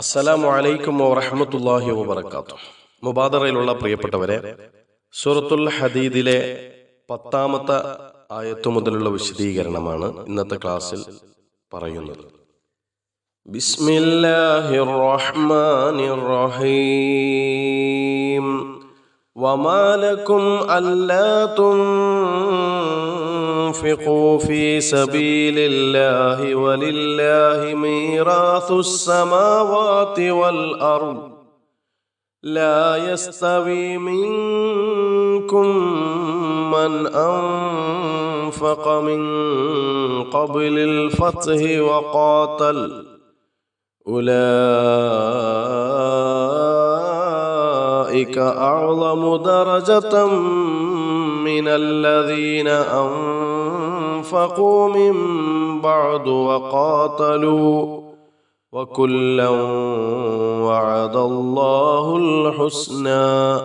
അസ്സലാമു അലൈക്കും വറഹമത്തല്ലാഹി വബർക്കാത്തു മുബാദറയിലുള്ള പ്രിയപ്പെട്ടവരെ സൂറത്തുൽ ഹദീദിലെ പത്താമത്തെ ആയത്തു മുതലുള്ള വിശദീകരണമാണ് ഇന്നത്തെ ക്ലാസ്സിൽ പറയുന്നത്. ബിസ്മില്ലാഹിർ റഹ്മാനിർ റഹീം. وما لكم ألا تنفقوا في سبيل الله ولله ميراث السماوات والأرض لا يستوي منكم من أنفق من قبل الفتح وقاتل أولئك أعظم درجة من الذين أنفقوا من بعد وقاتلوا وكلا وعد الله الحسنى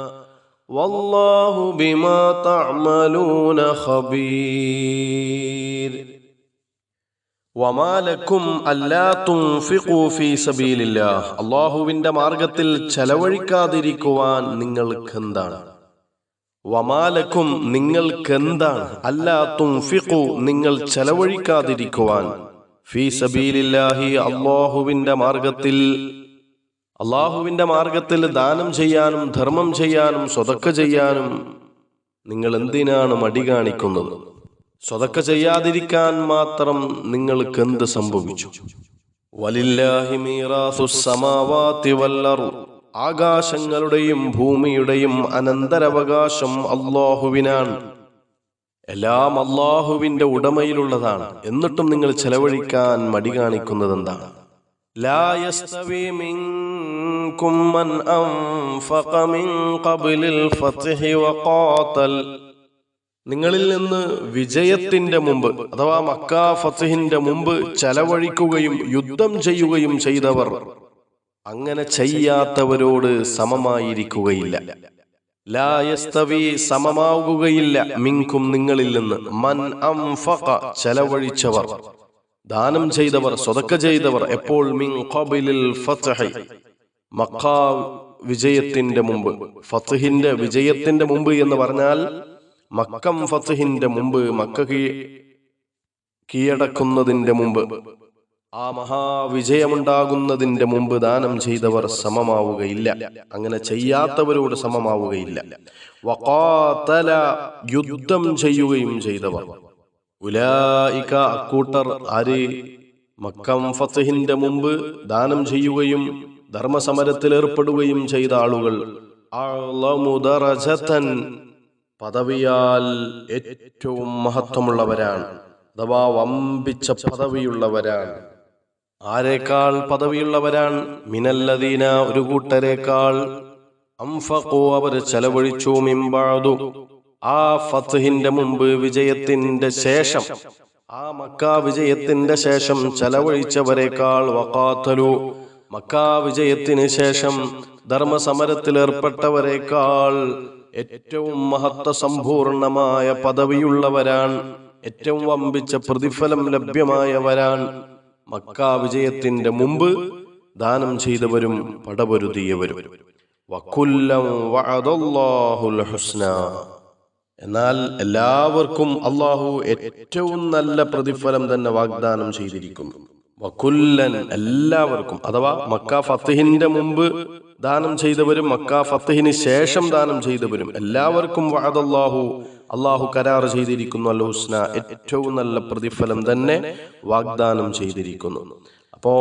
والله بما تعملون خبير അള്ളാഹുവിന്റെ മാർഗത്തിൽ ചെലവഴിക്കാതിരിക്കുവാൻ നിങ്ങൾക്കെന്താണ് വമാലക്കും നിങ്ങൾക്കെന്താണ്? അല്ലാത്തും ഫിഖു നിങ്ങൾ ചെലവഴിക്കാതിരിക്കുവാൻ. ഫീ സബീലില്ലാഹി അള്ളാഹുവിന്റെ മാർഗത്തിൽ അള്ളാഹുവിന്റെ മാർഗത്തിൽ ദാനം ചെയ്യാനും ധർമ്മം ചെയ്യാനും സ്വതക്ക ചെയ്യാനും നിങ്ങൾ എന്തിനാണ് മടി കാണിക്കുന്നത്? സ്വതക്ക ചെയ്യാതിരിക്കാൻ മാത്രം നിങ്ങൾക്ക് എന്ത് സംഭവിച്ചു ആകാശങ്ങളുടെയും ഭൂമിയുടെയും അനന്തരവകാശം അള്ളാഹുവിനാണ് എല്ലാം അള്ളാഹുവിന്റെ ഉടമയിലുള്ളതാണ്. എന്നിട്ടും നിങ്ങൾ ചെലവഴിക്കാൻ മടി കാണിക്കുന്നത് എന്താണ് നിങ്ങളിൽ നിന്ന് വിജയത്തിന്റെ മുമ്പ് അഥവാ മക്ക ഫത്തിഹിന്റെ മുമ്പ് ചെലവഴിക്കുകയും യുദ്ധം ചെയ്യുകയും ചെയ്തവർ അങ്ങനെ ചെയ്യാത്തവരോട് സമമായിരിക്കുകയില്ല. ലായസ്തവി സമമാവുകയില്ല മിങ്കും നിങ്ങളിൽ നിന്ന്. മൻ അംഫഖ ചെലവഴിച്ചവർ. ദാനം ചെയ്തവർ സ്വതക്ക ചെയ്തവർ എപ്പോൾ മിൻ ഖബിലിൽ ഫത്ഹി. മക്ക വിജയത്തിന്റെ മുമ്പ്. ഫത്ഹിന്റെ വിജയത്തിന്റെ മുമ്പ് എന്ന് പറഞ്ഞാൽ മക്കം ഫത്ഹിന്റെ മുമ്പ് മക്ക കീഴടക്കുന്നതിന്റെ മുമ്പ് ആ മഹാവിജയമുണ്ടാകുന്നതിന്റെ മുമ്പ് ദാനം ചെയ്തവർ സമമാവുകയില്ല. അങ്ങനെ ചെയ്യാത്തവരോട് സമമാവുകയില്ല. വക്കാത്തല യുദ്ധം ചെയ്യുകയും ചെയ്തവർ. ഉലായിക അക്കൂട്ടർ ആര്? മക്കം ഫത്തുഹിന്റെ മുമ്പ് ദാനം ചെയ്യുകയും ധർമ്മസമരത്തിൽ ഏർപ്പെടുകയും ചെയ്ത ആളുകൾ. പദവിയാൽ ഏറ്റവും മഹത്വമുള്ളവരാണ്. അഥവാ വമ്പിച്ച പദവിയുള്ളവരാണ്. ആരേക്കാൾ പദവിയുള്ളവരാണ്? മിനല്ലദീന ഒരു കൂട്ടരേക്കാൾ. അംഫഖു അവർ ചെലവഴിച്ചു മിമ്പാതു ആ ഫത്ഹിന്റെ മുമ്പ് വിജയത്തിന്റെ ശേഷം ആ മക്ക വിജയത്തിന്റെ ശേഷം ചെലവഴിച്ചവരെക്കാൾ വക്കാത്തലു മക്ക വിജയത്തിന് ശേഷം ധർമ്മസമരത്തിൽ ഏർപ്പെട്ടവരെക്കാൾ ഏറ്റവും മഹത്വ സമ്പൂർണമായ പദവിയുള്ളവരാൻ ഏറ്റവും വമ്പിച്ച പ്രതിഫലം ലഭ്യമായവരാൻ മക്ക വിജയത്തിന്റെ മുമ്പ് ദാനം ചെയ്തവരും പടപൊരുതിയവരും. എന്നാൽ എല്ലാവർക്കും അള്ളാഹു ഏറ്റവും നല്ല പ്രതിഫലം തന്നെ വാഗ്ദാനം ചെയ്തിരിക്കുന്നു. വക്കുല്ലൻ എല്ലാവർക്കും അഥവാ മക്ക ഫത്തിഹിന്റെ മുമ്പ് ദാനം ചെയ്തവരും മക്ക ഫത്തഹിന് ശേഷം ദാനം ചെയ്തവരും എല്ലാവർക്കും വാദല്ലാഹു അള്ളാഹു കരാർ ചെയ്തിരിക്കുന്നു അൽ ഹുസ്ന. ഏറ്റവും നല്ല പ്രതിഫലം തന്നെ വാഗ്ദാനം ചെയ്തിരിക്കുന്നു. അപ്പോ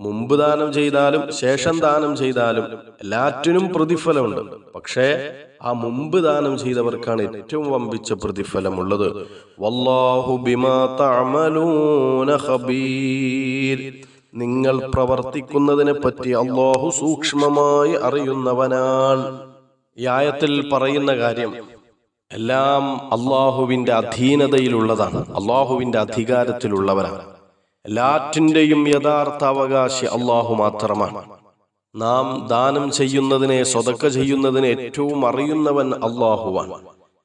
മുമ്പ് ദാനം ചെയ്താലും ശേഷം ദാനം ചെയ്താലും എല്ലാറ്റിനും പ്രതിഫലമുണ്ട്. പക്ഷേ ആ മുമ്പ് ദാനം ചെയ്തവർക്കാണ് ഏറ്റവും വമ്പിച്ച പ്രതിഫലമുള്ളത്. വല്ലാഹു ബിമാ തഅമലൂന ഖബീർ. നിങ്ങൾ പ്രവർത്തിക്കുന്നതിനെ പറ്റി അള്ളാഹു സൂക്ഷ്മമായി അറിയുന്നവനാണ് ഈ ആയത്തിൽ പറയുന്ന കാര്യം എല്ലാം അള്ളാഹുവിന്റെ അധീനതയിലുള്ളതാണ്. അള്ളാഹുവിന്റെ അധികാരത്തിലുള്ളവരാണ്. എല്ലാറ്റിന്റെയും യഥാർത്ഥ അവകാശി അള്ളാഹു മാത്രമാണ്. നാം ദാനം ചെയ്യുന്നതിനെ സ്വതക്ക ചെയ്യുന്നതിനെ ഏറ്റവും അറിയുന്നവൻ അള്ളാഹുവാണ്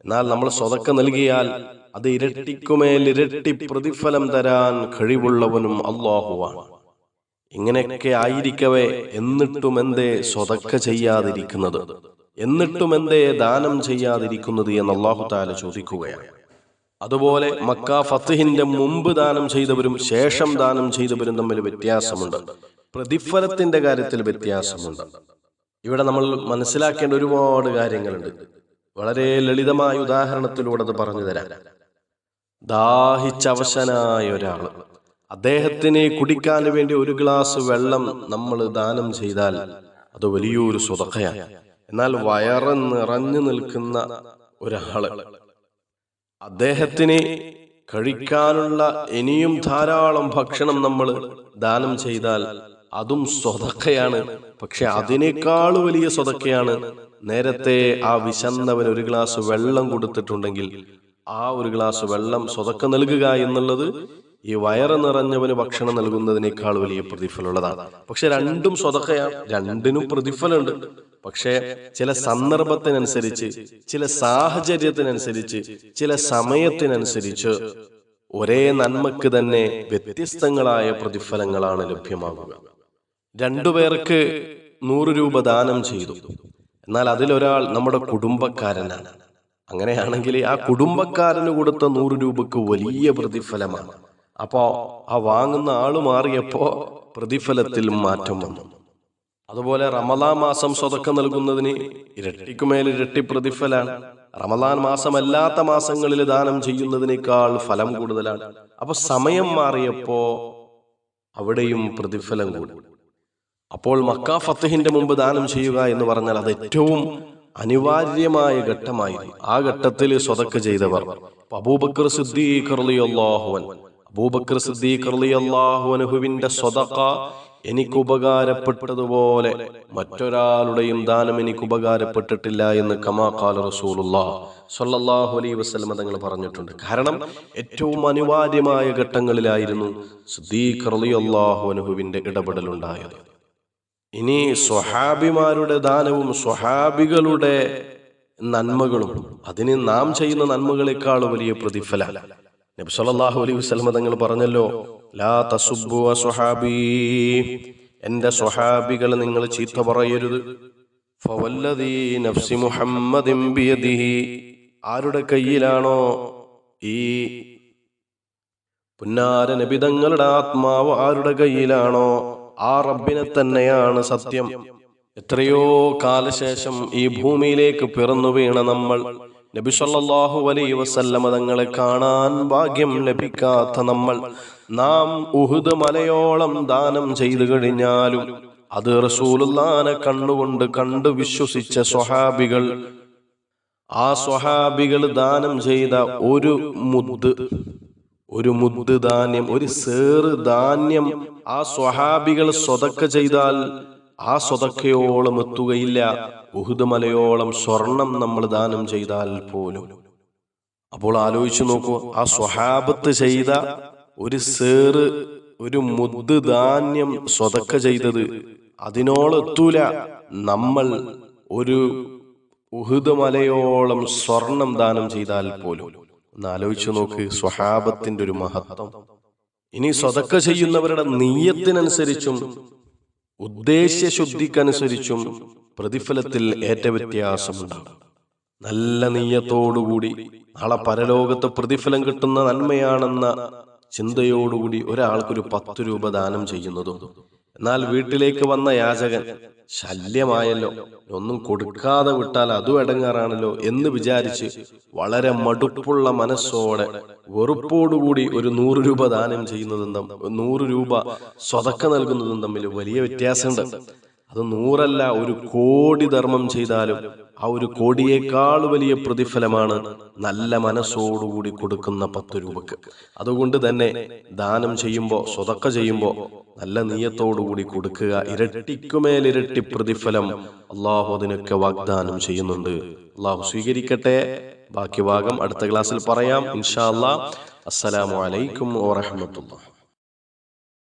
എന്നാൽ നമ്മൾ സ്വതക്ക നൽകിയാൽ അത് ഇരട്ടിക്കുമേൽ ഇരട്ടി പ്രതിഫലം തരാൻ കഴിവുള്ളവനും അള്ളാഹുവാണ് ഇങ്ങനെയൊക്കെ ആയിരിക്കവേ എന്നിട്ടും എന്തേ സ്വതക്ക ചെയ്യാതിരിക്കുന്നത്? എന്നിട്ടും എന്തേ ദാനം ചെയ്യാതിരിക്കുന്നത് എന്ന് അള്ളാഹു താല ചോദിക്കുകയാണ്. അതുപോലെ മക്ക ഫത്തിഹിന്റെ മുമ്പ് ദാനം ചെയ്തവരും ശേഷം ദാനം ചെയ്തവരും തമ്മിൽ വ്യത്യാസമുണ്ട്. പ്രതിഫലത്തിന്റെ കാര്യത്തിൽ വ്യത്യാസമുണ്ട്. ഇവിടെ നമ്മൾ മനസ്സിലാക്കേണ്ട ഒരുപാട് കാര്യങ്ങളുണ്ട്. വളരെ ലളിതമായ ഉദാഹരണത്തിലൂടെ അത് പറഞ്ഞു തരാം ദാഹിച്ചവശനായ ഒരാൾ അദ്ദേഹത്തിന് കുടിക്കാൻ വേണ്ടി ഒരു ഗ്ലാസ് വെള്ളം നമ്മൾ ദാനം ചെയ്താൽ അത് വലിയൊരു സ്വതക്കയാണ്. എന്നാൽ വയറ് നിറഞ്ഞു നിൽക്കുന്ന ഒരാൾ അദ്ദേഹത്തിന് കഴിക്കാനുള്ള ഇനിയും ധാരാളം ഭക്ഷണം നമ്മൾ ദാനം ചെയ്താൽ അതും സ്വതക്കയാണ്. പക്ഷെ അതിനേക്കാൾ വലിയ സ്വതക്കയാണ് നേരത്തെ ആ വിശന്നവൻ ഒരു ഗ്ലാസ് വെള്ളം കൊടുത്തിട്ടുണ്ടെങ്കിൽ ആ ഒരു ഗ്ലാസ് വെള്ളം സ്വതക്ക നൽകുക എന്നുള്ളത് ഈ വയറ് നിറഞ്ഞവന് ഭക്ഷണം നൽകുന്നതിനേക്കാൾ വലിയ പ്രതിഫലമുള്ളതാണ്. പക്ഷെ രണ്ടും സ്വതക്കയാണ് രണ്ടിനും പ്രതിഫലമുണ്ട്. പക്ഷേ ചില സന്ദർഭത്തിനനുസരിച്ച് ചില സാഹചര്യത്തിനനുസരിച്ച് ചില സമയത്തിനനുസരിച്ച് ഒരേ നന്മക്ക് തന്നെ വ്യത്യസ്തങ്ങളായ പ്രതിഫലങ്ങളാണ് ലഭ്യമാകുക. രണ്ടുപേർക്ക് നൂറ് രൂപ ദാനം ചെയ്തു. എന്നാൽ അതിലൊരാൾ നമ്മുടെ കുടുംബക്കാരനാണ്. അങ്ങനെയാണെങ്കിൽ ആ കുടുംബക്കാരന് കൊടുത്ത നൂറ് രൂപക്ക് വലിയ പ്രതിഫലമാണ്. അപ്പോ ആ വാങ്ങുന്ന ആൾ മാറിയപ്പോ പ്രതിഫലത്തിൽ മാറ്റം വന്നു. അതുപോലെ റമദാ മാസം സ്വതക്ക നൽകുന്നതിന് ഇരട്ടിക്കുമേൽ ഇരട്ടി പ്രതിഫലാണ് റമദാൻ മാസമല്ലാത്ത മാസങ്ങളിൽ ദാനം ചെയ്യുന്നതിനേക്കാൾ ഫലം കൂടുതലാണ്. അപ്പൊ സമയം മാറിയപ്പോ അവിടെയും പ്രതിഫലം കൂടും. അപ്പോൾ മക്ക ഫത്തഹിന്റെ മുമ്പ് ദാനം ചെയ്യുക എന്ന് പറഞ്ഞാൽ അത് ഏറ്റവും അനിവാര്യമായ ഘട്ടമായിരുന്നു. ആ ഘട്ടത്തിൽ സ്വതക്ക ചെയ്തവർ അബൂബക്കർ സിദ്ദീഖ് റളിയല്ലാഹുവൻ അബൂബക്കർ സിദ്ദീഖ് സ്വതക്ക എനിക്ക് ഉപകാരപ്പെട്ടതുപോലെ മറ്റൊരാളുടെയും ദാനം എനിക്ക് ഉപകാരപ്പെട്ടിട്ടില്ല എന്ന് കമാ ഖാല റസൂലുള്ളാ അലൈ അലൈഹി വസല്ലം തങ്ങൾ പറഞ്ഞിട്ടുണ്ട്. കാരണം ഏറ്റവും അനിവാര്യമായ ഘട്ടങ്ങളിലായിരുന്നു സിദ്ദീഖ് അൻഹുവിന്റെ ഇടപെടലുണ്ടായത്. ഇനി സ്വഹാബിമാരുടെ ദാനവും സ്വഹാബികളുടെ നന്മകളും അതിന് നാം ചെയ്യുന്ന നന്മകളെക്കാൾ വലിയ പ്രതിഫല. നബി സല്ലല്ലാഹു അലൈഹി വസല്ലം തങ്ങൾ പറഞ്ഞല്ലോ ലാ തസുബു സ്വഹാബി എന്റെ സ്വഹാബികൾ നിങ്ങൾ ചീത്ത പറയരുത്. ഫവല്ലദീ നഫ്സി മുഹമ്മദിൻ ആരുടെ കയ്യിലാണോ ഈ പുന്നാര നബിതങ്ങളുടെ ആത്മാവ് ആരുടെ കയ്യിലാണോ ആ റബ്ബിനെ തന്നെയാണ് സത്യം. എത്രയോ കാലശേഷം ഈ ഭൂമിയിലേക്ക് പിറന്നു വീണ നമ്മൾ നബി സല്ലല്ലാഹു അലൈഹി വസല്ലമ തങ്ങളെ കാണാൻ ഭാഗ്യം ലഭിക്കാത്ത നമ്മൾ നാം ഉഹുദ് മലയോളം ദാനം ചെയ്തു കഴിഞ്ഞാലും അത് റസൂലുള്ളാനെ കണ്ണുകൊണ്ട് കണ്ടു വിശ്വസിച്ച സ്വഹാബികൾ ആ സ്വഹാബികൾ ദാനം ചെയ്ത ഒരു മുദ് ഒരു മുദ് ധാന്യം ഒരു സേറ് ധാന്യം ആ സ്വഹാബികൾ സ്വതക്ക ചെയ്താൽ ആ സ്വതക്കയോളം എത്തുകയില്ല. ഉഹുദ് സ്വർണം നമ്മൾ ദാനം ചെയ്താൽ പോലും. അപ്പോൾ ആലോചിച്ചു നോക്കൂ ആ സ്വഹാബത്ത് ചെയ്ത ഒരു സേറ് ഒരു മുദ് ധാന്യം സ്വതക്ക ചെയ്തത് അതിനോളെത്തൂല നമ്മൾ ഒരു ഉഹുദമലയോളം സ്വർണം ദാനം ചെയ്താൽ പോലും. ഒന്ന് ആലോചിച്ചു നോക്ക് സ്വഹാബത്തിന്റെ ഒരു മഹത്വം. ഇനി സ്വതക്ക ചെയ്യുന്നവരുടെ നീയത്തിനനുസരിച്ചും ഉദ്ദേശ്യ ശുദ്ധിക്കനുസരിച്ചും പ്രതിഫലത്തിൽ ഏറ്റ വ്യത്യാസമുണ്ടാകും. നല്ല നീയത്തോടുകൂടി നാളെ പരലോകത്ത് പ്രതിഫലം കിട്ടുന്ന നന്മയാണെന്ന ചിന്തയോടുകൂടി ഒരാൾക്കൊരു പത്ത് രൂപ ദാനം ചെയ്യുന്നതും എന്നാൽ വീട്ടിലേക്ക് വന്ന യാചകൻ ശല്യമായല്ലോ. ഒന്നും കൊടുക്കാതെ വിട്ടാൽ അതും എടങ്ങാറാണല്ലോ എന്ന് വിചാരിച്ച് വളരെ മടുപ്പുള്ള മനസ്സോടെ വെറുപ്പോടുകൂടി ഒരു നൂറ് രൂപ ദാനം ചെയ്യുന്നതും നൂറ് രൂപ സ്വതക്ക നൽകുന്നതും തമ്മിൽ വലിയ വ്യത്യാസമുണ്ട്. അത് നൂറല്ല ഒരു കോടി ധർമ്മം ചെയ്താലും ആ ഒരു കോടിയേക്കാൾ വലിയ പ്രതിഫലമാണ് നല്ല മനസ്സോടുകൂടി കൊടുക്കുന്ന പത്ത് രൂപക്ക്. അതുകൊണ്ട് തന്നെ ദാനം ചെയ്യുമ്പോൾ സ്വതക്ക ചെയ്യുമ്പോൾ നല്ല നീയത്തോടുകൂടി കൊടുക്കുക. ഇരട്ടിക്കുമേലിരട്ടി പ്രതിഫലം അള്ളാഹു അതിനൊക്കെ വാഗ്ദാനം ചെയ്യുന്നുണ്ട്. അള്ളാഹു സ്വീകരിക്കട്ടെ. ബാക്കി ഭാഗം അടുത്ത ക്ലാസ്സിൽ പറയാം. ഇൻഷാ അല്ലാ. അസ്സലാമു അലൈക്കും വറഹമത്തുള്ള